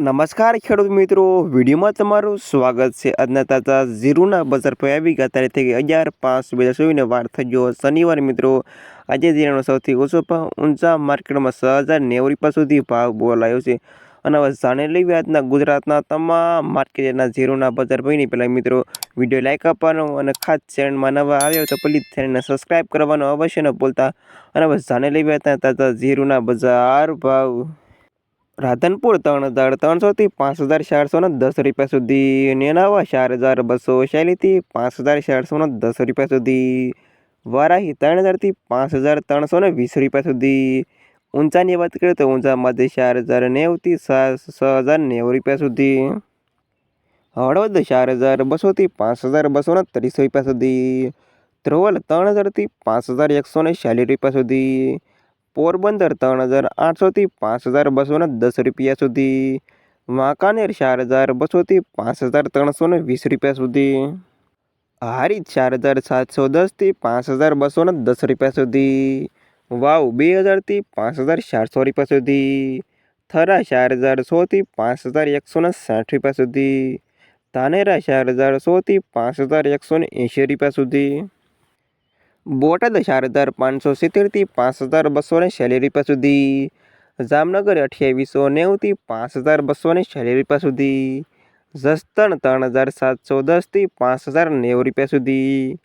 નમસ્કાર ખેડૂત મિત્રો. વિડીયોમાં તમારું સ્વાગત છે. આજના તાજા ઝીરુના બજાર પર આવી ગયા તારીખ થઈ અગિયાર પાંચ બે હજાર ચોવીસને વાર ગયો શનિવાર મિત્રો. આજે જીરાનો સૌથી ઓછો ભાવ ઊંચા માર્કેટમાં છ હજાર નેવું રૂપિયા સુધી ભાવ બોલાયો છે. અને હવે જાણી લઈએ આજના ગુજરાતના તમામ માર્કેટના ઝીરુના બજાર ભાઈની પહેલાં મિત્રો, વીડિયો લાઈક આપવાનો અને ખાસ ચેનલમાં નવા આવ્યો તો પ્લીઝ ચેનલને સબસ્ક્રાઈબ કરવાનો અવશ્ય ન ભૂલતા. અને હવે જાણી લઈએ તાજા ઝીરુના બજાર ભાવ. રાધનપુર ત્રણ હજાર ત્રણસોથી પાંચ હજાર ચારસોને દસ રૂપિયા સુધી નેનાવા ચાર હજાર બસો શૈલીથી પાંચ હજાર ચારસોને દસ રૂપિયા સુધી વારાહી ત્રણ હજારથી પાંચ હજાર ત્રણસોને વીસ રૂપિયા સુધી ઊંચાની વાત કરીએ તો ઊંચામાંથી ચાર હજાર નેવુંથી છ હજાર નેવું રૂપિયા સુધી હળવદ ચાર હજાર બસોથી પાંચ હજાર બસોને ત્રીસ રૂપિયા સુધી ધ્રોવલ ત્રણ હજારથી પાંચ હજાર એકસો ને ચાલીસ રૂપિયા સુધી પોરબંદર ત્રણ હજાર આઠસોથી પાંચ હજાર બસોને દસ રૂપિયા સુધી. વાંકાનેર ચાર હજાર બસોથી પાંચ હજાર ત્રણસો વીસ રૂપિયા સુધી. હારી ચાર હજાર સાતસો દસથી પાંચ હજાર બસોને દસ રૂપિયા સુધી. વાવ બે હજારથી પાંચ હજાર ચારસો રૂપિયા સુધી. થરા ચાર હજાર સોથી પાંચ હજાર એકસો સાઠ રૂપિયા સુધી. ધાનેરા ચાર હજાર સોથી પાંચ હજાર એકસો એંશી રૂપિયા સુધી. બોટાદ ચાર હજાર પાંચસો સિત્તેરથી પાંચ હજાર બસો ને છેલ્લી રૂપિયા સુધી. જામનગર અઠ્યાવીસો નેવુંથી પાંચ હજાર બસો ને છેલ્લી રૂપિયા સુધી. જસદણ ત્રણ હજાર સાતસો દસથી પાંચ હજાર નેવું રૂપિયા સુધી.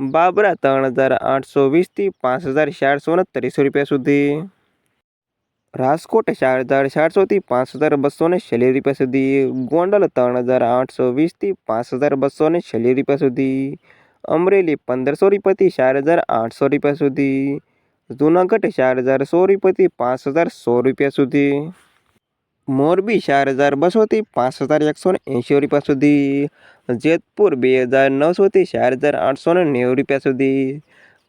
બાબરા ત્રણ હજાર આઠસો વીસથી પાંચ હજાર ચારસો ને ત્રીસો રૂપિયા સુધી. રાજકોટ ચાર હજાર ચારસોથી પાંચ હજાર બસો ને છેલ્લી રૂપિયા સુધી. ગોંડલ ત્રણ હજાર આઠસો વીસથી પાંચ હજાર બસો ને છેલ્લી રૂપિયા સુધી. અમરેલી પંદરસો રૂપિયાથી ચાર હજાર આઠસો રૂપિયા સુધી. જૂનાગઢ ચાર હજાર સો રૂપિયાથી પાંચ હજાર સો રૂપિયા સુધી. મોરબી ચાર હજાર બસોથી પાંચ હજાર એકસો ને એંશી રૂપિયા સુધી. જેતપુર બે હજાર નવસોથી ચાર હજાર આઠસો ને નેવું રૂપિયા સુધી.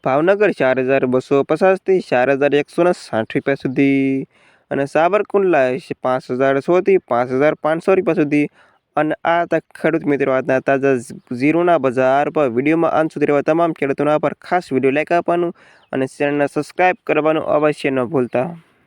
ભાવનગર ચાર હજાર બસો પચાસથી ચાર હજાર એકસો ને સાઠ રૂપિયા સુધી. અને સાબરકુંડલા પાંચ હજાર સોથી પાંચ હજાર પાંચસો રૂપિયા સુધી. અને આ ખેડૂત મિત્રો આજના તાજા ઝીરોના બજાર પર. વિડીયોમાં અંત સુધી રહેવા તમામ ખેડૂતોના પર ખાસ વીડિયો લાઈક આપવાનું અને ચેનલને સબસ્ક્રાઈબ કરવાનું અવશ્ય ન ભૂલતા.